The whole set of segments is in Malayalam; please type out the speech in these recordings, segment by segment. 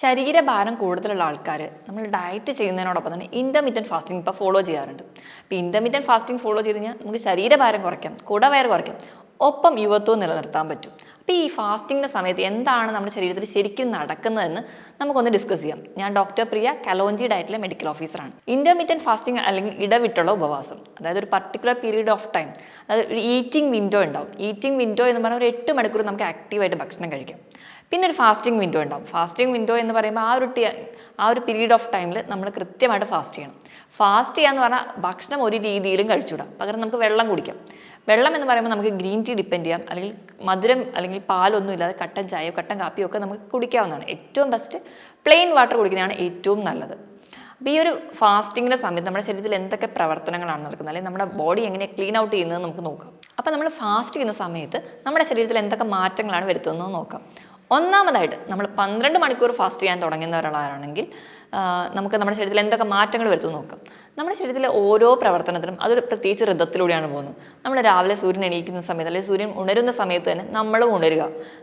ശരീരഭാരം കൂടുതലുള്ള ആൾക്കാർ നമ്മൾ ഡയറ്റ് ചെയ്യുന്നതിനോടൊപ്പം തന്നെ ഇന്റർമീഡിയന്റ് ഫാസ്റ്റിംഗ് ഇപ്പോൾ ഫോളോ ചെയ്യാറുണ്ട്. അപ്പോൾ ഇന്റർമീഡിയന്റ് ഫാസ്റ്റിംഗ് ഫോളോ ചെയ്ത് കഴിഞ്ഞാൽ നമുക്ക് ശരീരഭാരം കുറയ്ക്കാം കുടവയർ കുറയ്ക്കാം ഒപ്പം യുവത്വവും നിലനിർത്താൻ പറ്റും. അപ്പോൾ ഈ ഫാസ്റ്റിങ്ങിന്റെ സമയത്ത് എന്താണ് നമ്മുടെ ശരീരത്തിൽ ശരിക്കും നടക്കുന്നതെന്ന് നമുക്കൊന്ന് ഡിസ്കസ് ചെയ്യാം. ഞാൻ ഡോക്ടർ പ്രിയ കലോഞ്ചി ഡയറ്റിലെ മെഡിക്കൽ ഓഫീസറാണ് ഇന്റർമീഡിയന്റ് ഫാസ്റ്റിംഗ് അല്ലെങ്കിൽ ഇടവിട്ടുള്ള ഉപവാസം അതായത് ഒരു പർട്ടിക്കുലർ പീരീഡ് ഓഫ് ടൈം അതായത് ഒരു ഈറ്റിംഗ് വിൻഡോ ഉണ്ടാവും. ഈറ്റിംഗ് വിൻഡോ എന്ന് പറഞ്ഞാൽ ഒരു എട്ട് മണിക്കൂർ നമുക്ക് ആക്റ്റീവായിട്ട് ഭക്ഷണം കഴിക്കാം. പിന്നെ ഒരു ഫാസ്റ്റിംഗ് വിൻഡോ ഉണ്ടാവും. ഫാസ്റ്റിംഗ് വിൻഡോ എന്ന് പറയുമ്പോൾ ആ ഒരു ആ ഒരു പീരീഡ് ഓഫ് ടൈമിൽ നമ്മൾ കൃത്യമായിട്ട് ഫാസ്റ്റ് ചെയ്യണം. ഫാസ്റ്റ് ചെയ്യാന്ന് പറഞ്ഞാൽ ഭക്ഷണം ഒരു രീതിയിലും കഴിച്ചുവിടാം പകരം നമുക്ക് വെള്ളം കുടിക്കാം. വെള്ളം എന്ന് പറയുമ്പോൾ നമുക്ക് ഗ്രീൻ ടീ ഡിപ്പെൻഡ് ചെയ്യാം. അല്ലെങ്കിൽ മധുരം അല്ലെങ്കിൽ പാലൊന്നും ഇല്ലാതെ കട്ടൻ ചായയോ കട്ടൻ കാപ്പിയോ ഒക്കെ നമുക്ക് കുടിക്കാവുന്നതാണ്. ഏറ്റവും ബെസ്റ്റ് പ്ലെയിൻ വാട്ടർ കുടിക്കുന്നതാണ് ഏറ്റവും നല്ലത്. അപ്പോൾ ഈ ഒരു ഫാസ്റ്റിങ്ങിന്റെ സമയത്ത് നമ്മുടെ ശരീരത്തിൽ എന്തൊക്കെ പ്രവർത്തനങ്ങളാണ് നടക്കുന്നത്? അല്ലെങ്കിൽ നമ്മുടെ ബോഡി എങ്ങനെ ക്ലീൻ ഔട്ട് ചെയ്യുന്നത് നമുക്ക് നോക്കാം. അപ്പോൾ നമ്മൾ ഫാസ്റ്റ് ചെയ്യുന്ന സമയത്ത് നമ്മുടെ ശരീരത്തിൽ എന്തൊക്കെ മാറ്റങ്ങളാണ് വരുത്തുന്നത് നോക്കാം. ഒന്നാമതായിട്ട് നമ്മൾ പന്ത്രണ്ട് മണിക്കൂർ ഫാസ്റ്റ് ചെയ്യാൻ തുടങ്ങുന്ന ഒരാളാണെങ്കിൽ നമുക്ക് നമ്മുടെ ശരീരത്തിൽ എന്തൊക്കെ മാറ്റങ്ങൾ വരുത്തുമെന്ന് നോക്കാം. നമ്മുടെ ശരീരത്തിലെ ഓരോ പ്രവർത്തനത്തിനും അതൊരു പ്രത്യേകിച്ച് ഋതത്തിലൂടെയാണ് പോകുന്നത്. നമ്മൾ രാവിലെ സൂര്യൻ എണീക്കുന്ന സമയത്ത് അല്ലെങ്കിൽ സൂര്യൻ ഉണരുന്ന സമയത്ത് തന്നെ നമ്മളും ഉണരുക.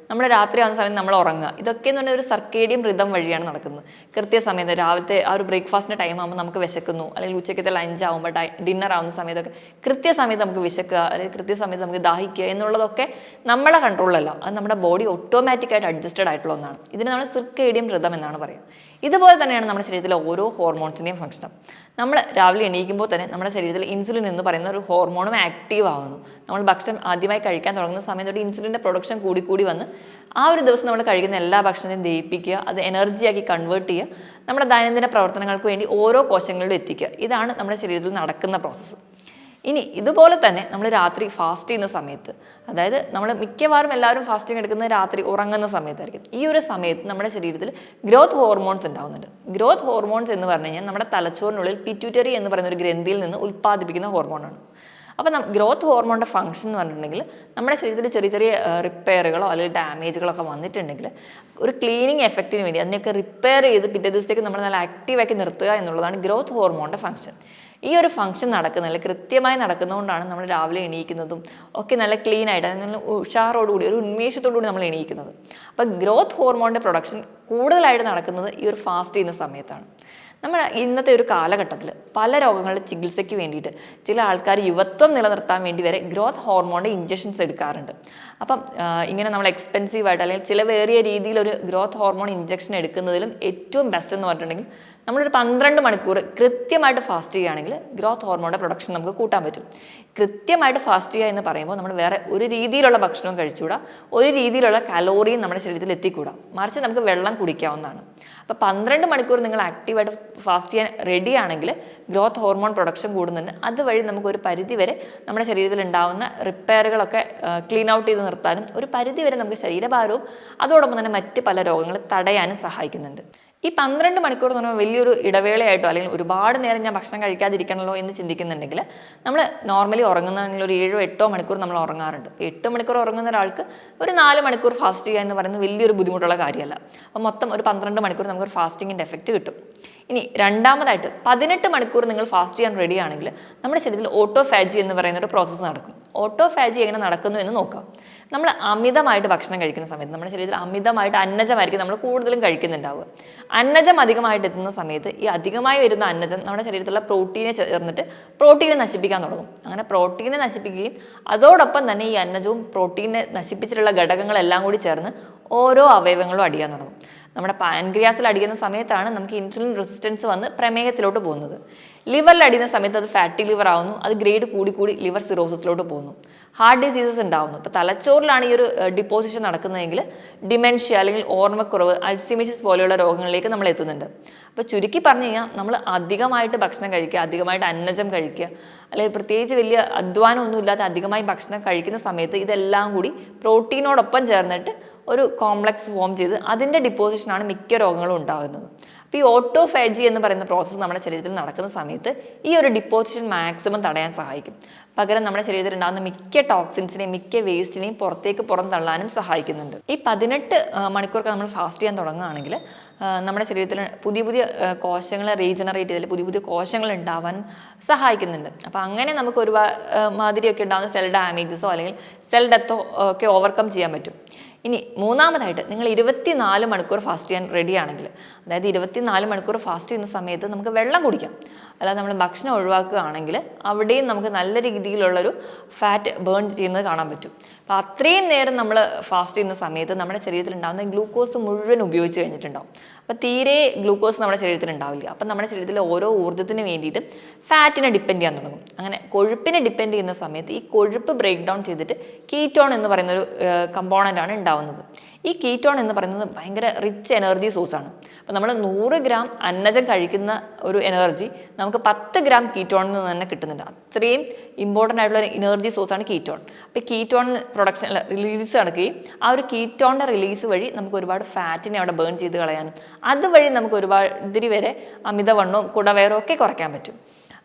നമ്മൾ രാത്രി ആവുന്ന സമയത്ത് നമ്മൾ ഉറങ്ങുക. ഇതൊക്കെ എന്ന് പറഞ്ഞാൽ ഒരു സർക്കേഡിയം ഋതം വഴിയാണ് നടക്കുന്നത്. കൃത്യസമയത്ത് രാവിലത്തെ ആ ഒരു ബ്രേക്ക്ഫാസ്റ്റിന്റെ ടൈം ആകുമ്പോൾ നമുക്ക് വിശക്കുന്നു. അല്ലെങ്കിൽ ഉച്ചയ്ക്കത്തെ ലഞ്ച് ആകുമ്പോൾ ടൈ ഡിന്നർ ആവുന്ന സമയത്തൊക്കെ കൃത്യസമയത്ത് നമുക്ക് വിശക്കുക. അല്ലെങ്കിൽ കൃത്യസമയത്ത് നമുക്ക് ദാഹിക്കുക എന്നുള്ളതൊക്കെ നമ്മളെ കൺട്രോളിലല്ല അത് നമ്മുടെ ബോഡി ഓട്ടോമാറ്റിക്കായിട്ട് അഡ്ജസ്റ്റഡ് ആയിട്ടുള്ള ഒന്നാണ്. ഇതിന് നമ്മൾ സർക്കേഡിയം ഋതം എന്നാണ് പറയുക. ഇതുപോലെ തന്നെയാണ് നമ്മുടെ ശരീരത്തിലെ ഓരോ ഹോർമോൺസിന്റെയും ഫംഗ്ഷൻ നമ്മൾ രാവിലെ എണീക്കുമ്പോൾ തന്നെ നമ്മുടെ ശരീരത്തിൽ ഇൻസുലിൻ എന്ന് പറയുന്ന ഒരു ഹോർമോണും ആക്റ്റീവ് ആകുന്നു നമ്മൾ ഭക്ഷണം ആദ്യമായി കഴിക്കാൻ തുടങ്ങുന്ന സമയത്ത് തൊട്ട് ഇൻസുലിന്റെ പ്രൊഡക്ഷൻ കൂടി കൂടി വന്ന് ആ ഒരു ദിവസം നമ്മൾ കഴിക്കുന്ന എല്ലാ ഭക്ഷണത്തെയും ദയിപ്പിക്കുക അത് എനർജിയാക്കി കൺവേർട്ട് ചെയ്യുക നമ്മുടെ ദൈനംദിന പ്രവർത്തനങ്ങൾക്ക് വേണ്ടി ഓരോ കോശങ്ങളിലും എത്തിക്കുക. ഇതാണ് നമ്മുടെ ശരീരത്തിൽ നടക്കുന്ന പ്രോസസ്സ് ഇനി ഇതുപോലെ തന്നെ നമ്മൾ രാത്രി ഫാസ്റ്റ് ചെയ്യുന്ന സമയത്ത് അതായത് നമ്മൾ മിക്കവാറും എല്ലാവരും ഫാസ്റ്റിംഗ് എടുക്കുന്നത് രാത്രി ഉറങ്ങുന്ന സമയത്തായിരിക്കും. ഈ ഒരു സമയത്ത് നമ്മുടെ ശരീരത്തിൽ ഗ്രോത്ത് ഹോർമോൺസ് ഉണ്ടാവുന്നുണ്ട്. ഗ്രോത്ത് ഹോർമോൺസ് എന്ന് പറഞ്ഞു കഴിഞ്ഞാൽ നമ്മുടെ തലച്ചോറിനുള്ളിൽ പിറ്റ്യൂറ്ററി എന്ന് പറയുന്ന ഒരു ഗ്രന്ഥിയിൽ നിന്ന് ഉൽപ്പാദിപ്പിക്കുന്ന ഹോർമോണാണ് അപ്പോൾ ഗ്രോത്ത് ഹോർമോണിന്റെ ഫംഗ്ഷൻ എന്ന് പറഞ്ഞിട്ടുണ്ടെങ്കിൽ നമ്മുടെ ശരീരത്തിൽ ചെറിയ ചെറിയ റിപ്പയറുകളോ അല്ലെങ്കിൽ ഡാമേജുകളൊക്കെ വന്നിട്ടുണ്ടെങ്കിൽ ഒരു ക്ലീനിങ് എഫക്റ്റിന് വേണ്ടി അതിനെയൊക്കെ റിപ്പയർ ചെയ്ത് പിറ്റേ ദിവസത്തേക്ക് നമ്മൾ നല്ല ആക്റ്റീവാക്കി നിർത്തുക എന്നുള്ളതാണ് ഗ്രോത്ത് ഹോർമോണിന്റെ ഫംഗ്ഷൻ ഈ ഒരു ഫംഗ്ഷൻ നടക്കുന്നില്ല കൃത്യമായി നടക്കുന്നതുകൊണ്ടാണ് നമ്മൾ രാവിലെ എണീക്കുന്നതും ഒക്കെ നല്ല ക്ലീൻ ആയിട്ട് നല്ല ഉഷാറോടുകൂടി ഒരു ഉന്മേഷത്തോടുകൂടി നമ്മൾ എണീക്കുന്നത്. അപ്പോൾ ഗ്രോത്ത് ഹോർമോണിന്റെ പ്രൊഡക്ഷൻ കൂടുതലായിട്ട് നടക്കുന്നത് ഈ ഒരു ഫാസ്റ്റ് ചെയ്യുന്ന സമയത്താണ്. നമ്മുടെ ഇന്നത്തെ ഒരു കാലഘട്ടത്തിൽ പല രോഗങ്ങളുടെ ചികിത്സയ്ക്ക് വേണ്ടിയിട്ട് ചില ആൾക്കാർ യുവത്വം നിലനിർത്താൻ വേണ്ടി വരെ ഗ്രോത്ത് ഹോർമോണിന്റെ ഇഞ്ചക്ഷൻസ് എടുക്കാറുണ്ട്. അപ്പം ഇങ്ങനെ നമ്മൾ എക്സ്പെൻസീവായിട്ട് അല്ലെങ്കിൽ ചിലവേറിയ രീതിയിൽ ഒരു ഗ്രോത്ത് ഹോർമോൺ ഇഞ്ചക്ഷൻ എടുക്കുന്നതിലും ഏറ്റവും ബെസ്റ്റ് എന്ന് പറഞ്ഞിട്ടുണ്ടെങ്കിൽ നമ്മളൊരു പന്ത്രണ്ട് മണിക്കൂർ കൃത്യമായിട്ട് ഫാസ്റ്റ് ചെയ്യുകയാണെങ്കിൽ ഗ്രോത്ത് ഹോർമോണിന്റെ പ്രൊഡക്ഷൻ നമുക്ക് കൂട്ടാൻ പറ്റും. കൃത്യമായിട്ട് ഫാസ്റ്റ് ചെയ്യുക എന്ന് പറയുമ്പോൾ നമ്മൾ വേറെ ഒരു രീതിയിലുള്ള ഭക്ഷണവും കഴിച്ചുകൂടാ. ഒരു രീതിയിലുള്ള കലോറിയും നമ്മുടെ ശരീരത്തിൽ എത്തിക്കൂടാ. മറിച്ച് നമുക്ക് വെള്ളം കുടിക്കാവുന്നതാണ്. അപ്പോൾ പന്ത്രണ്ട് മണിക്കൂർ നിങ്ങൾ ആക്റ്റീവായിട്ട് ഫാസ്റ്റ് ചെയ്യാൻ റെഡിയാണെങ്കിൽ ഗ്രോത്ത് ഹോർമോൺ പ്രൊഡക്ഷൻ കൂടുന്നുണ്ട്. അതുവഴി നമുക്ക് ഒരു പരിധി വരെ നമ്മുടെ ശരീരത്തിൽ ഉണ്ടാവുന്ന റിപ്പയറുകളൊക്കെ ക്ലീൻ ഔട്ട് ചെയ്ത് നിർത്താനും ഒരു പരിധി വരെ നമുക്ക് ശരീരഭാരവും അതോടൊപ്പം തന്നെ മറ്റ് പല രോഗങ്ങളും തടയാനും സഹായിക്കുന്നുണ്ട്. ഈ പന്ത്രണ്ട് മണിക്കൂർ എന്ന് പറയുമ്പോൾ വലിയൊരു ഇടവേളയായിട്ടോ അല്ലെങ്കിൽ ഒരുപാട് നേരം ഞാൻ ഭക്ഷണം കഴിക്കാതിരിക്കണമല്ലോ എന്ന് ചിന്തിക്കുന്നുണ്ടെങ്കിൽ നമ്മൾ നോർമലി ഉറങ്ങുന്നതാണെങ്കിൽ ഒരു ഏഴോ എട്ടോ മണിക്കൂർ നമ്മൾ ഉറങ്ങാറുണ്ട്. എട്ട് മണിക്കൂർ ഉറങ്ങുന്ന ഒരാൾക്ക് ഒരു നാല് മണിക്കൂർ ഫാസ്റ്റ് ചെയ്യുക എന്ന് പറയുന്നത് വലിയൊരു ബുദ്ധിമുട്ടുള്ള കാര്യമല്ല. അപ്പോൾ മൊത്തം ഒരു പന്ത്രണ്ട് മണിക്കൂർ നമുക്കൊരു ഫാസ്റ്റിങ്ങിന്റെ എഫക്റ്റ് കിട്ടും. ഇനി രണ്ടാമതായിട്ട് പതിനെട്ട് മണിക്കൂർ നിങ്ങൾ ഫാസ്റ്റ് ചെയ്യാൻ റെഡി ആണെങ്കിൽ നമ്മുടെ ശരീരത്തിൽ ഓട്ടോഫാജി എന്ന് പറയുന്ന ഒരു പ്രോസസ്സ് നടക്കും. ഓട്ടോഫാജി എങ്ങനെ നടക്കുന്നു എന്ന് നോക്കാം. നമ്മൾ അമിതമായിട്ട് ഭക്ഷണം കഴിക്കുന്ന സമയത്ത് നമ്മുടെ ശരീരത്തിൽ അമിതമായിട്ട് അന്നജമായിരിക്കും നമ്മൾ കൂടുതലും കഴിക്കുന്നുണ്ടാവുക. അന്നജം അധികമായിട്ട് എത്തുന്ന സമയത്ത് ഈ അധികമായി വരുന്ന അന്നജം നമ്മുടെ ശരീരത്തിലുള്ള പ്രോട്ടീനെ ചേർന്നിട്ട് പ്രോട്ടീനെ നശിപ്പിക്കാൻ തുടങ്ങും. അങ്ങനെ പ്രോട്ടീനെ നശിപ്പിക്കുകയും അതോടൊപ്പം തന്നെ ഈ അന്നജവും പ്രോട്ടീനെ നശിപ്പിച്ചിട്ടുള്ള ഘടകങ്ങളെല്ലാം കൂടി ചേർന്ന് ഓരോ അവയവങ്ങളും അടിയാൻ തുടങ്ങും. നമ്മുടെ പാൻക്രിയാസിൽ അടിക്കുന്ന സമയത്താണ് നമുക്ക് ഇൻസുലിൻ റെസിസ്റ്റൻസ് വന്ന് പ്രമേഹത്തിലോട്ട് പോകുന്നത്. ലിവറിൽ അടിയുന്ന സമയത്ത് അത് ഫാറ്റി ലിവർ ആവുന്നു. അത് ഗ്രേഡ് കൂടി കൂടി ലിവർ സിറോസിസിലോട്ട് പോകുന്നു. ഹാർട്ട് ഡിസീസസ് ഉണ്ടാവുന്നു. ഇപ്പോൾ തലച്ചോറിലാണ് ഈ ഒരു ഡിപ്പോസിഷൻ നടക്കുന്നതെങ്കിൽ ഡിമെൻഷ്യ അല്ലെങ്കിൽ ഓർമ്മക്കുറവ് അൾസിമേഷ്യസ് പോലെയുള്ള രോഗങ്ങളിലേക്ക് നമ്മൾ എത്തുന്നുണ്ട്. അപ്പോൾ ചുരുക്കി പറഞ്ഞു കഴിഞ്ഞാൽ നമ്മൾ അധികമായിട്ട് ഭക്ഷണം കഴിക്കുക അധികമായിട്ട് അന്നജം കഴിക്കുക അല്ലെങ്കിൽ പ്രത്യേകിച്ച് വലിയ അധ്വാനമൊന്നും ഇല്ലാതെ അധികമായി ഭക്ഷണം കഴിക്കുന്ന സമയത്ത് ഇതെല്ലാം കൂടി പ്രോട്ടീനോടൊപ്പം ചേർന്നിട്ട് ഒരു കോംപ്ലക്സ് ഫോം ചെയ്ത് അതിന്റെ ഡിപ്പോസിഷനാണ് മിക്ക രോഗങ്ങളും ഉണ്ടാകുന്നത്. അപ്പോൾ ഈ ഓട്ടോഫാജി എന്ന് പറയുന്ന പ്രോസസ്സ് നമ്മുടെ ശരീരത്തിൽ നടക്കുന്ന സമയത്ത് ഈ ഒരു ഡിപ്പോസിഷൻ മാക്സിമം തടയാൻ സഹായിക്കും. പകരം നമ്മുടെ ശരീരത്തിൽ ഉണ്ടാകുന്ന മിക്ക ടോക്സിൻസിനെയും മിക്ക വേസ്റ്റിനെയും പുറത്തേക്ക് പുറം തള്ളാനും സഹായിക്കുന്നുണ്ട്. ഈ പതിനെട്ട് മണിക്കൂർക്ക് നമ്മൾ ഫാസ്റ്റ് ചെയ്യാൻ തുടങ്ങുകയാണെങ്കിൽ നമ്മുടെ ശരീരത്തിൽ പുതിയ പുതിയ കോശങ്ങൾ റീജനറേറ്റ് ചെയ്തതിൽ പുതിയ പുതിയ കോശങ്ങൾ ഉണ്ടാവാനും സഹായിക്കുന്നുണ്ട്. അപ്പോൾ അങ്ങനെ നമുക്ക് ഒരു മാതിരിയൊക്കെ ഉണ്ടാകുന്ന സെൽ ഡാമേജസോ അല്ലെങ്കിൽ സെൽ ഡെത്തോ ഒക്കെ ഓവർകം ചെയ്യാൻ പറ്റും. ഇനി മൂന്നാമതായിട്ട് നിങ്ങൾ ഇരുപത്തിനാല് മണിക്കൂർ ഫാസ്റ്റ് ചെയ്യാൻ റെഡിയാണെങ്കിൽ അതായത് ഇരുപത്തിനാല് മണിക്കൂർ ഫാസ്റ്റ് ചെയ്യുന്ന സമയത്ത് നമുക്ക് വെള്ളം കുടിക്കാം. അല്ലാതെ നമ്മൾ ഭക്ഷണം ഒഴിവാക്കുകയാണെങ്കിൽ അവിടെയും നമുക്ക് നല്ല രീതിയിലുള്ളൊരു ഫാറ്റ് ബേൺ ചെയ്യുന്നത് കാണാൻ പറ്റും. അപ്പോൾ അത്രയും നേരം നമ്മൾ ഫാസ്റ്റ് ചെയ്യുന്ന സമയത്ത് നമ്മുടെ ശരീരത്തിൽ ഉണ്ടാകുന്ന ഗ്ലൂക്കോസ് മുഴുവൻ ഉപയോഗിച്ച് കഴിഞ്ഞിട്ടുണ്ടാവും. അപ്പോൾ തീരെ ഗ്ലൂക്കോസ് നമ്മുടെ ശരീരത്തിൽ ഉണ്ടാവില്ല. അപ്പം നമ്മുടെ ശരീരത്തിലെ ഓരോ ഊർജത്തിന് വേണ്ടിയിട്ട് ഫാറ്റിനെ ഡിപ്പെൻഡ് ചെയ്യാൻ തുടങ്ങും. അങ്ങനെ കൊഴുപ്പിനെ ഡിപ്പെൻഡ് ചെയ്യുന്ന സമയത്ത് ഈ കൊഴുപ്പ് ബ്രേക്ക് ഡൗൺ ചെയ്തിട്ട് കീറ്റോൺ എന്ന് പറയുന്ന ഒരു കമ്പോണന്റ് ആണ് ഉണ്ടാവുന്നത്. ഈ കീറ്റോൺ എന്ന് പറയുന്നത് ഭയങ്കര റിച്ച് എനർജി സോഴ്സാണ് അപ്പോൾ നമ്മൾ നൂറ് ഗ്രാം അന്നജം കഴിക്കുന്ന ഒരു എനർജി നമുക്ക് പത്ത് ഗ്രാം കീറ്റോണിൽ നിന്ന് തന്നെ കിട്ടുന്നുണ്ട്. അത്രയും ഇമ്പോർട്ടന്റ് ആയിട്ടുള്ള ഒരു എനർജി സോഴ്സാണ് കീറ്റോൺ അപ്പോൾ കീറ്റോൺ പ്രൊഡക്ഷൻ റിലീസ് നടക്കുകയും ആ ഒരു കീറ്റോണിന്റെ റിലീസ് വഴി നമുക്ക് ഒരുപാട് ഫാറ്റിനെ അവിടെ ബേൺ ചെയ്ത് കളയാനും അതുവഴി നമുക്ക് ഒരുപാട് ഇതിരി വരെ അമിതവണ്ണവും കുടവയറും ഒക്കെ കുറയ്ക്കാൻ പറ്റും.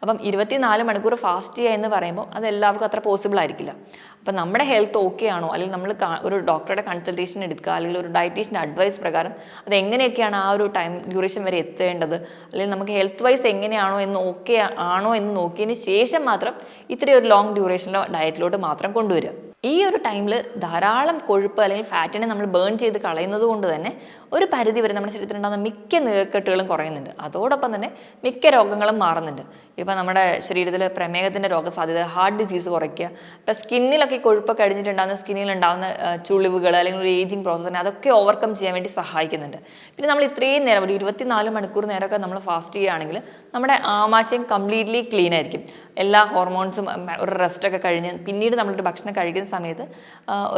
അപ്പം ഇരുപത്തിനാല് മണിക്കൂർ ഫാസ്റ്റ് ചെയ്യുക എന്ന് പറയുമ്പോൾ അത് എല്ലാവർക്കും അത്ര പോസിബിൾ ആയിരിക്കില്ല. അപ്പം നമ്മുടെ ഹെൽത്ത് ഓക്കെ ആണോ? അല്ലെങ്കിൽ നമ്മൾ ഒരു ഡോക്ടറുടെ കൺസൾട്ടേഷൻ എടുക്കുക അല്ലെങ്കിൽ ഒരു ഡയറ്റീഷ്യന്റെ അഡ്വൈസ് പ്രകാരം അത് എങ്ങനെയൊക്കെയാണ് ആ ഒരു ടൈം ഡ്യൂറേഷൻ വരെ എത്തേണ്ടത്? അല്ലെങ്കിൽ നമുക്ക് ഹെൽത്ത് വൈസ് എങ്ങനെയാണോ എന്ന് ഓക്കെ ആണോ എന്ന് നോക്കിയതിന് ശേഷം മാത്രം ഇത്രയും ഒരു ലോങ് ഡ്യൂറേഷനിലോ ഡയറ്റിലോട്ട് മാത്രം കൊണ്ടുവരിക. ഈ ഒരു ടൈമിൽ ധാരാളം കൊഴുപ്പ് അല്ലെങ്കിൽ ഫാറ്റിനെ നമ്മൾ ബേൺ ചെയ്ത് കളയുന്നത് കൊണ്ട് തന്നെ ഒരു പരിധി വരെ നമ്മുടെ ശരീരത്തിൽ ഉണ്ടാകുന്ന മിക്ക നീർക്കെട്ടുകളും കുറയുന്നുണ്ട്. അതോടൊപ്പം തന്നെ മിക്ക രോഗങ്ങളും മാറുന്നുണ്ട്. ഇപ്പോൾ നമ്മുടെ ശരീരത്തിൽ പ്രമേഹത്തിന്റെ രോഗസാധ്യത ഹാർട്ട് ഡിസീസ് കുറയ്ക്കുക ഇപ്പം സ്കിന്നിലൊക്കെ കൊഴുപ്പ് കഴിഞ്ഞിട്ടുണ്ടാകുന്ന സ്കിന്നിൽ ഉണ്ടാകുന്ന ചുളിവുകൾ അല്ലെങ്കിൽ ഒരു ഏജിങ് പ്രോസസ്സിനെ അതൊക്കെ ഓവർകം ചെയ്യാൻ വേണ്ടി സഹായിക്കുന്നുണ്ട്. പിന്നെ നമ്മൾ ഇത്രയും നേരം ഒരു ഇരുപത്തിനാല് മണിക്കൂർ നേരമൊക്കെ നമ്മൾ ഫാസ്റ്റ് ചെയ്യുകയാണെങ്കിൽ നമ്മുടെ ആമാശയം കംപ്ലീറ്റ്ലി ക്ലീൻ ആയിരിക്കും. എല്ലാ ഹോർമോൺസും ഒരു റെസ്റ്റൊക്കെ കഴിഞ്ഞ് പിന്നീട് നമ്മളൊരു ഭക്ഷണം കഴിക്കുന്ന സമയത്ത്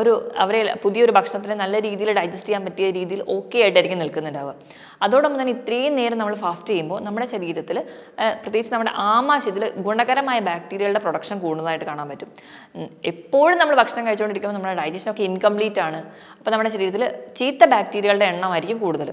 ഒരു അവരെ പുതിയൊരു ഭക്ഷണത്തിനെ നല്ല രീതിയിൽ ഡൈജസ്റ്റ് ചെയ്യാൻ പറ്റിയ രീതിയിൽ ഓക്കെ ആയിട്ടായിരിക്കും നിൽക്കുന്നുണ്ടാവുക. അതോടൊപ്പം തന്നെ ഇത്രയും നേരം നമ്മൾ ഫാസ്റ്റ് ചെയ്യുമ്പോൾ നമ്മുടെ ശരീരത്തിൽ പ്രത്യേകിച്ച് നമ്മുടെ ആമാശയത്തിൽ ഗുണകരമായ ബാക്ടീരിയകളുടെ പ്രൊഡക്ഷൻ കൂടുന്നതായിട്ട് കാണാൻ പറ്റും. എപ്പോഴും നമ്മൾ ഭക്ഷണം കഴിച്ചുകൊണ്ടിരിക്കുമ്പോൾ നമ്മുടെ ഡൈജഷൻ ഒക്കെ ഇൻകംപ്ലീറ്റ് ആണ്. അപ്പോൾ നമ്മുടെ ശരീരത്തിൽ ചീത്ത ബാക്ടീരിയകളുടെ എണ്ണമായിരിക്കും കൂടുതൽ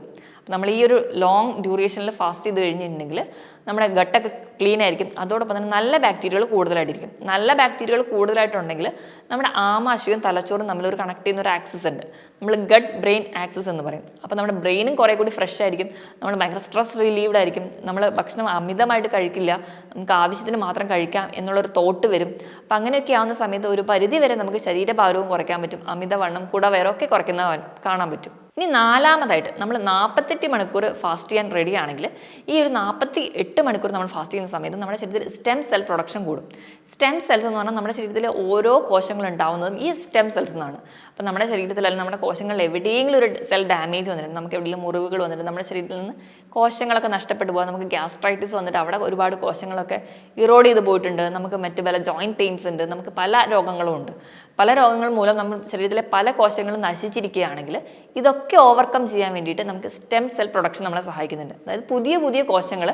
നമ്മൾ ഈ ഒരു ലോങ് ഡ്യൂറേഷനിൽ ഫാസ്റ്റ് ചെയ്ത് കഴിഞ്ഞിട്ടുണ്ടെങ്കിൽ നമ്മുടെ ഗട്ടൊക്കെ ക്ലീൻ ആയിരിക്കും. അതോടൊപ്പം തന്നെ നല്ല ബാക്ടീരിയകൾ കൂടുതലായിട്ടിരിക്കും. നല്ല ബാക്ടീരിയകൾ കൂടുതലായിട്ടുണ്ടെങ്കിൽ നമ്മുടെ ആമാശയവും തലച്ചോറും തമ്മിൽ ഒരു കണക്ട് ചെയ്യുന്ന ഒരു ആക്സസ് ഉണ്ട്. നമ്മൾ ഗട്ട് ബ്രെയിൻ ആക്സസ് എന്ന് പറയും. അപ്പോൾ നമ്മുടെ ബ്രെയിനും കുറേ കൂടി ഫ്രഷ് ആയിരിക്കും. നമ്മൾ ഭയങ്കര സ്ട്രെസ് റിലീവ്ഡ് ആയിരിക്കും. നമ്മൾ ഭക്ഷണം അമിതമായിട്ട് കഴിക്കില്ല. നമുക്ക് ആവശ്യത്തിന് മാത്രം കഴിക്കാം എന്നുള്ളൊരു തോട്ട് വരും. അപ്പം അങ്ങനെയൊക്കെ ആവുന്ന സമയത്ത് ഒരു പരിധി വരെ നമുക്ക് ശരീരഭാരവും കുറയ്ക്കാൻ പറ്റും. അമിതവണ്ണം കുടവയറൊക്കെ കുറയ്ക്കുന്ന കാണാൻ പറ്റും. ഇനി നാലാമതായിട്ട് നമ്മൾ നാൽപ്പത്തെട്ട് മണിക്കൂർ ഫാസ്റ്റ് ചെയ്യാൻ റെഡി ആണെങ്കിൽ ഈ ഒരു നാൽപ്പത്തി എട്ട് മണിക്കൂർ നമ്മൾ ഫാസ്റ്റ് ചെയ്യുന്ന സമയത്ത് നമ്മുടെ ശരീരത്തിൽ സ്റ്റെം സെൽ പ്രൊഡക്ഷൻ കൂടും. സ്റ്റെം സെൽസ് എന്ന് പറഞ്ഞാൽ നമ്മുടെ ശരീരത്തിലെ ഓരോ കോശങ്ങൾ ഉണ്ടാവുന്നതും ഈ സ്റ്റെം സെൽസ് എന്നാണ് അപ്പോൾ നമ്മുടെ ശരീരത്തിൽ അല്ലെങ്കിൽ നമ്മുടെ കോശങ്ങളിൽ എവിടെയെങ്കിലും ഒരു സെൽ ഡാമേജ് വന്നിട്ടുണ്ട് നമുക്ക് എവിടെയെങ്കിലും മുറിവുകൾ വന്നിട്ട് നമ്മുടെ ശരീരത്തിൽ നിന്ന് കോശങ്ങളൊക്കെ നഷ്ടപ്പെട്ടു പോകാൻ നമുക്ക് ഗ്യാസ്ട്രൈറ്റിസ് വന്നിട്ട് അവിടെ ഒരുപാട് കോശങ്ങളൊക്കെ ഇറോഡ് ചെയ്ത് പോയിട്ടുണ്ട് നമുക്ക് മറ്റ് പല ജോയിന്റ് പെയിൻസ് ഉണ്ട് നമുക്ക് പല രോഗങ്ങളും ഉണ്ട്. പല രോഗങ്ങൾ മൂലം നമ്മൾ ശരീരത്തിലെ പല കോശങ്ങളും നശിച്ചിരിക്കുകയാണെങ്കിൽ ഇതൊക്കെ ഓവർകം ചെയ്യാൻ വേണ്ടിയിട്ട് നമുക്ക് സ്റ്റെം സെൽ പ്രൊഡക്ഷൻ നമ്മളെ സഹായിക്കുന്നുണ്ട്. അതായത് പുതിയ പുതിയ കോശങ്ങൾ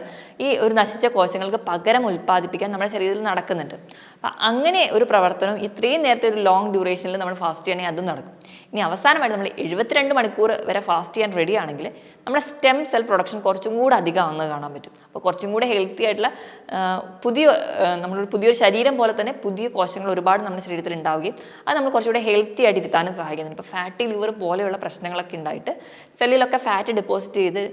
ഈ ഒരു നശിച്ച കോശങ്ങൾക്ക് പകരം ഉൽപ്പാദിപ്പിക്കാൻ നമ്മുടെ ശരീരത്തിൽ നടക്കുന്നുണ്ട്. അപ്പം അങ്ങനെ ഒരു പ്രവർത്തനം ഇത്രയും നേരത്തെ ഒരു ലോങ് ഡ്യൂറേഷനിൽ നമ്മൾ ഫാസ്റ്റ് ചെയ്യണമെങ്കിൽ അതും നടക്കും. ഇനി അവസാനമായിട്ട് നമ്മൾ എഴുപത്തിരണ്ട് മണിക്കൂർ വരെ ഫാസ്റ്റ് ചെയ്യാൻ റെഡി ആണെങ്കിൽ നമ്മുടെ സ്റ്റെം സെൽ പ്രൊഡക്ഷൻ കുറച്ചും കൂടെ അധികം ആവുന്നത് കാണാൻ പറ്റും. അപ്പോൾ കുറച്ചും കൂടെ ഹെൽത്തി ആയിട്ടുള്ള പുതിയ നമ്മളൊരു പുതിയൊരു ശരീരം പോലെ തന്നെ പുതിയ കോശങ്ങൾ ഒരുപാട് നമ്മുടെ ശരീരത്തിൽ ഉണ്ടാവുകയും അത് നമ്മൾ കുറച്ചുകൂടെ ഹെൽത്തി ആയിട്ട് ഇരുത്താനും സഹായിക്കുന്നുണ്ട്. ഇപ്പോൾ ഫാറ്റി ലിവർ പോലെയുള്ള പ്രശ്നങ്ങളൊക്കെ ഉണ്ടായിട്ട് സെല്ലിലൊക്കെ ഫാറ്റ് ഡെപ്പോസിറ്റ് ചെയ്ത്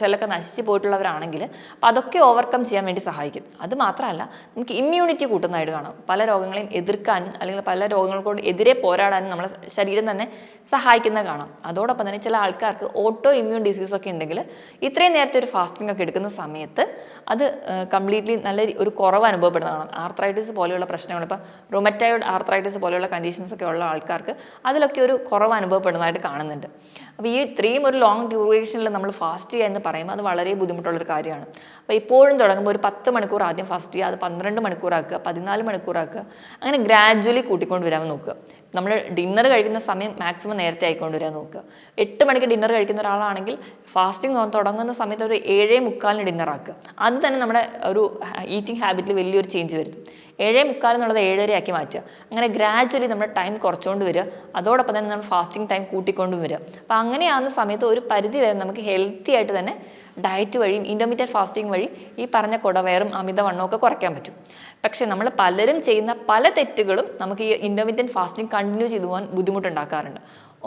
സെല്ലൊക്കെ നശിച്ച് പോയിട്ടുള്ളവരാണെങ്കിൽ അപ്പോൾ അതൊക്കെ ഓവർകം ചെയ്യാൻ വേണ്ടി സഹായിക്കും. അത് മാത്രമല്ല നമുക്ക് ഇമ്മ്യൂണിറ്റി കൂട്ടുന്നതായിട്ട് കാണാം. പല രോഗങ്ങളെയും എതിർക്കാനും അല്ലെങ്കിൽ പല രോഗങ്ങൾക്കോട് എതിരെ പോരാടാനും നമ്മളെ ശരീരം തന്നെ സഹായിക്കുന്ന കാണാം. അതോടൊപ്പം തന്നെ ചില ആൾക്കാർക്ക് ഓട്ടോ ഇമ്മ്യൂൺ ഡിസീസ് ഒക്കെ ഉണ്ടെങ്കിൽ ഇത്രയും നേരത്തെ ഒരു ഫാസ്റ്റിംഗ് ഒക്കെ എടുക്കുന്ന സമയത്ത് അത് കംപ്ലീറ്റ്ലി നല്ല ഒരു കുറവ് അനുഭവപ്പെടുന്ന കാണും ആർത്രൈറ്റിസ് പോലെയുള്ള പ്രശ്നങ്ങൾ ഇപ്പോൾ റൊമറ്റോയിഡ് ആർത്രൈറ്റിസ് പോലെയുള്ള കണ്ടീഷൻസ് ഒക്കെ ഉള്ള ആൾക്കാർക്ക് അതിലൊക്കെ ഒരു കുറവ് അനുഭവപ്പെടുന്നതായിട്ട് കാണുന്നുണ്ട്. അപ്പോൾ ഈ ഇത്രയും ഒരു ലോങ് ഡ്യൂറേഷനിൽ നമ്മൾ ഫാസ്റ്റ് ചെയ്യുക എന്ന് പറയുമ്പോൾ അത് വളരെ ബുദ്ധിമുട്ടുള്ളൊരു കാര്യമാണ്. അപ്പോൾ ഇപ്പോഴും തുടങ്ങുമ്പോൾ ഒരു പത്ത് മണിക്കൂർ ആദ്യം ഫാസ്റ്റ് ചെയ്യുക അത് പന്ത്രണ്ട് മണിക്കൂറാക്കുക പതിനാല് മണിക്കൂറാക്കുക അങ്ങനെ ഗ്രാജ്വലി കൂട്ടിക്കൊണ്ട് വരാൻ നോക്കുക. നമ്മൾ ഡിന്നർ കഴിക്കുന്ന സമയം മാക്സിമം നേരത്തെ ആയിക്കൊണ്ട് വരാൻ നോക്കുക. എട്ട് മണിക്ക് ഡിന്നർ കഴിക്കുന്ന ഒരാളാണെങ്കിൽ ഫാസ്റ്റിംഗ് തുടങ്ങുന്ന സമയത്ത് ഒരു ഏഴേ മുക്കാലിന് ഡിന്നർ ആക്കുക. അത് തന്നെ നമ്മുടെ ഒരു ഈറ്റിംഗ് ഹാബിറ്റിൽ വലിയൊരു ചേഞ്ച് വരുത്തും. ഏഴേ മുക്കാൽ എന്നുള്ളത് ഏഴര ആക്കി മാറ്റുക. അങ്ങനെ ഗ്രാജ്വലി നമ്മുടെ ടൈം കുറച്ചുകൊണ്ട് വരിക. അതോടൊപ്പം തന്നെ നമ്മൾ ഫാസ്റ്റിംഗ് ടൈം കൂട്ടിക്കൊണ്ടും വരിക. അപ്പോൾ അങ്ങനെയാകുന്ന സമയത്ത് ഒരു പരിധി വരെ നമുക്ക് ഹെൽത്തി ആയിട്ട് തന്നെ ഡയറ്റ് വഴിയും ഇന്റർമീഡിയറ്റ് ഫാസ്റ്റിംഗ് വഴി ഈ പറഞ്ഞ കുടവയറും അമിതവണ്ണമൊക്കെ കുറയ്ക്കാൻ പറ്റും. പക്ഷേ നമ്മൾ പലരും ചെയ്യുന്ന പല തെറ്റുകളും നമുക്ക് ഈ ഇന്റർമീഡിയറ്റ് ഫാസ്റ്റിംഗ് കണ്ടിന്യൂ ചെയ്തു പോകാൻ ബുദ്ധിമുട്ടുണ്ടാക്കാറുണ്ട്.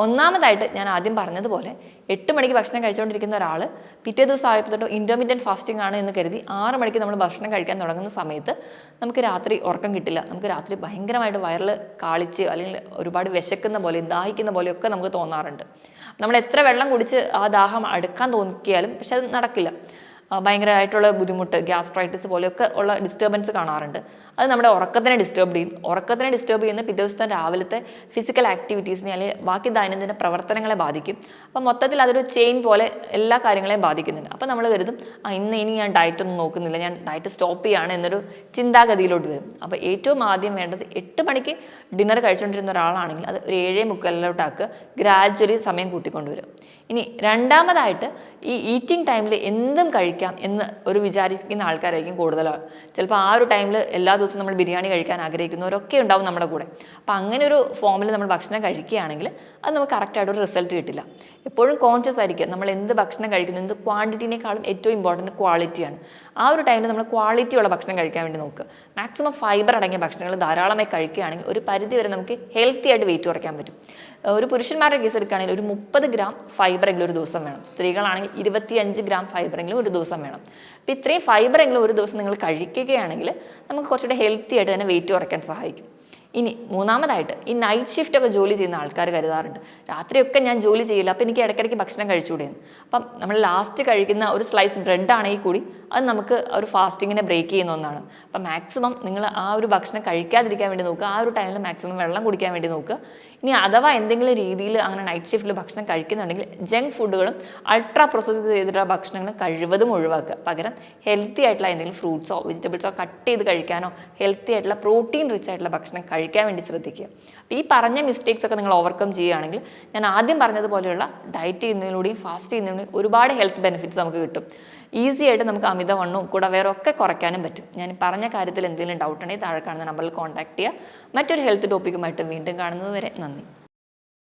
ഒന്നാമതായിട്ട് ഞാൻ ആദ്യം പറഞ്ഞതുപോലെ എട്ട് മണിക്ക് ഭക്ഷണം കഴിച്ചുകൊണ്ടിരിക്കുന്ന ഒരാൾ പിറ്റേ ദിവസം ആയപ്പോൾ തൊട്ട് ഫാസ്റ്റിംഗ് ആണ് എന്ന് കരുതി ആറ് മണിക്ക് നമ്മൾ ഭക്ഷണം കഴിക്കാൻ തുടങ്ങുന്ന സമയത്ത് നമുക്ക് രാത്രി ഉറക്കം കിട്ടില്ല. നമുക്ക് രാത്രി ഭയങ്കരമായിട്ട് വയറിൽ കാളിച്ച് അല്ലെങ്കിൽ ഒരുപാട് വിശക്കുന്ന പോലെ ദാഹിക്കുന്ന പോലെയൊക്കെ നമുക്ക് തോന്നാറുണ്ട്. നമ്മൾ എത്ര വെള്ളം കുടിച്ച് ആ ദാഹം അടുക്കാൻ തോന്നിക്കിയാലും പക്ഷെ അത് നടക്കില്ല. ഭയങ്കരമായിട്ടുള്ള ബുദ്ധിമുട്ട് ഗ്യാസ്ട്രൈറ്റിസ് പോലെയൊക്കെ ഉള്ള ഡിസ്റ്റർബൻസ് കാണാറുണ്ട്. അത് നമ്മുടെ ഉറക്കത്തിനെ ഡിസ്റ്റർബ് ചെയ്യും. ഉറക്കത്തിനെ ഡിസ്റ്റർബ് ചെയ്യുന്ന പിറ്റേ ദിവസത്തെ രാവിലത്തെ ഫിസിക്കൽ ആക്ടിവിറ്റീസിനെ അല്ലെങ്കിൽ ബാക്കി ദൈനംദിന പ്രവർത്തനങ്ങളെ ബാധിക്കും. അപ്പോൾ മൊത്തത്തിൽ അതൊരു ചെയിൻ പോലെ എല്ലാ കാര്യങ്ങളെയും ബാധിക്കുന്നുണ്ട്. അപ്പോൾ നമ്മൾ കരുതും ആ ഇന്ന് ഇനി ഞാൻ ഡയറ്റ് ഒന്നും നോക്കുന്നില്ല. ഞാൻ ഡയറ്റ് സ്റ്റോപ്പ് ചെയ്യുകയാണ് എന്നൊരു ചിന്താഗതിയിലോട്ട് വരും. അപ്പോൾ ഏറ്റവും ആദ്യം വേണ്ടത് എട്ട് മണിക്ക് ഡിന്നർ കഴിച്ചുകൊണ്ടിരുന്ന ഒരാളാണെങ്കിൽ അത് ഒരു ഏഴേ മുക്കാലിലോട്ടാക്കുക ഗ്രാജ്വലി സമയം കൂട്ടിക്കൊണ്ടുവരും ഇനി രണ്ടാമതായിട്ട് ഈ ഈറ്റിംഗ് ടൈമിൽ എന്തും കഴിക്കാം എന്ന് ഒരു വിചാരിക്കുന്ന ആൾക്കാരായിരിക്കും കൂടുതലാണ് ചിലപ്പോൾ ആ ഒരു ടൈമിൽ എല്ലാ ദിവസവും നമ്മൾ ബിരിയാണി കഴിക്കാൻ ആഗ്രഹിക്കുന്നവരൊക്കെ ഉണ്ടാവും നമ്മുടെ കൂടെ. അപ്പോൾ അങ്ങനെ ഒരു ഫോമിൽ നമ്മൾ ഭക്ഷണം കഴിക്കുകയാണെങ്കിൽ അത് നമുക്ക് കറക്റ്റായിട്ട് ഒരു റിസൾട്ട് കിട്ടില്ല. എപ്പോഴും കോൺഷ്യസ് ആയിരിക്കുക. നമ്മൾ എന്ത് ഭക്ഷണം കഴിക്കുന്നു എന്ത് ക്വാണ്ടിറ്റിനേക്കാളും ഏറ്റവും ഇമ്പോർട്ടന്റ് ക്വാളിറ്റിയാണ് ആ ഒരു ടൈമിൽ നമ്മൾ ക്വാളിറ്റി ഉള്ള ഭക്ഷണം കഴിക്കാൻ വേണ്ടി നോക്കുക. മാക്സിമം ഫൈബർ അടങ്ങിയ ഭക്ഷണങ്ങൾ ധാരാളമായി കഴിക്കുകയാണെങ്കിൽ ഒരു പരിധി വരെ നമുക്ക് ഹെൽത്തി ആയിട്ട് വെയിറ്റ് കുറയ്ക്കാൻ പറ്റും. ഒരു പുരുഷന്മാരുടെ കേസ് എടുക്കുകയാണെങ്കിൽ ഒരു മുപ്പത് ഗ്രാം ഫൈബറെങ്കിലും ഒരു ദിവസം വേണം. സ്ത്രീകളാണെങ്കിൽ ഇരുപത്തിയഞ്ച് ഗ്രാം ഫൈബറെങ്കിലും ഒരു ദിവസം വേണം. അപ്പോൾ ഇത്രയും ഫൈബറെങ്കിലും ഒരു ദിവസം നിങ്ങൾ കഴിക്കുകയാണെങ്കിൽ നമുക്ക് കുറച്ചുകൂടെ ഹെൽത്തി ആയിട്ട് തന്നെ വെയിറ്റ് കുറയ്ക്കാൻ സഹായിക്കും. ഇനി മൂന്നാമതായിട്ട് ഈ നൈറ്റ് ഷിഫ്റ്റ് ഒക്കെ ജോലി ചെയ്യുന്ന ആൾക്കാർ കരുതാറുണ്ട്. രാത്രിയൊക്കെ ഞാൻ ജോലി ചെയ്യില്ല അപ്പം എനിക്ക് ഇടയ്ക്കിടയ്ക്ക് ഭക്ഷണം കഴിച്ചുകൂടെയെന്ന്. അപ്പം നമ്മൾ ലാസ്റ്റ് കഴിക്കുന്ന ഒരു സ്ലൈസ് ബ്രെഡ് ആണെങ്കിൽ കൂടി അത് നമുക്ക് ഒരു ഫാസ്റ്റിങ്ങിനെ ബ്രേക്ക് ചെയ്യുന്ന ഒന്നാണ്. അപ്പം മാക്സിമം നിങ്ങൾ ആ ഒരു ഭക്ഷണം കഴിക്കാതിരിക്കാൻ വേണ്ടി നോക്കുക ആ ഒരു ടൈമിൽ മാക്സിമം വെള്ളം കുടിക്കാൻ വേണ്ടി നോക്കുക. ഇനി അഥവാ എന്തെങ്കിലും രീതിയിൽ അങ്ങനെ നൈറ്റ് ഷിഫ്റ്റിൽ ഭക്ഷണം കഴിക്കുന്നുണ്ടെങ്കിൽ ജങ്ക് ഫുഡുകളും അൾട്രാ പ്രോസസ് ചെയ്തിട്ടുള്ള ഭക്ഷണങ്ങളും കഴിവതും ഒഴിവാക്കുക. പകരം ഹെൽത്തി ആയിട്ടുള്ള എന്തെങ്കിലും ഫ്രൂട്ട്സോ വെജിറ്റബിൾസോ കട്ട് ചെയ്ത് കഴിക്കാനോ ഹെൽത്തി ആയിട്ടുള്ള പ്രോട്ടീൻ റിച്ച് ആയിട്ടുള്ള ഭക്ഷണം കഴിക്കാൻ വേണ്ടി ശ്രദ്ധിക്കുക. അപ്പോൾ ഈ പറഞ്ഞ മിസ്റ്റേക്സ് ഒക്കെ നിങ്ങൾ ഓവർകം ചെയ്യുകയാണെങ്കിൽ ഞാൻ ആദ്യം പറഞ്ഞതുപോലെയുള്ള ഡയറ്റ് ചെയ്യുന്നതിലൂടെയും ഫാസ്റ്റ് ചെയ്യുന്നതിലൂടെയും ഒരുപാട് ഹെൽത്ത് ബെനിഫിറ്റ്സ് നമുക്ക് കിട്ടും. ഈസി ആയിട്ട് നമുക്ക് അമിതവണ്ണവും കൂടെ വേറെ ഒക്കെ കുറയ്ക്കാനും പറ്റും. ഞാൻ പറഞ്ഞ കാര്യത്തിൽ എന്തെങ്കിലും ഡൗട്ട് ഉണ്ടെങ്കിൽ താഴെ കാണുന്ന നമ്പറിൽ കോൺടാക്ട് ചെയ്യുക. മറ്റൊരു ഹെൽത്ത് ടോപ്പിക്കുമായിട്ട് വീണ്ടും കാണുന്നത് വരെ നന്ദി.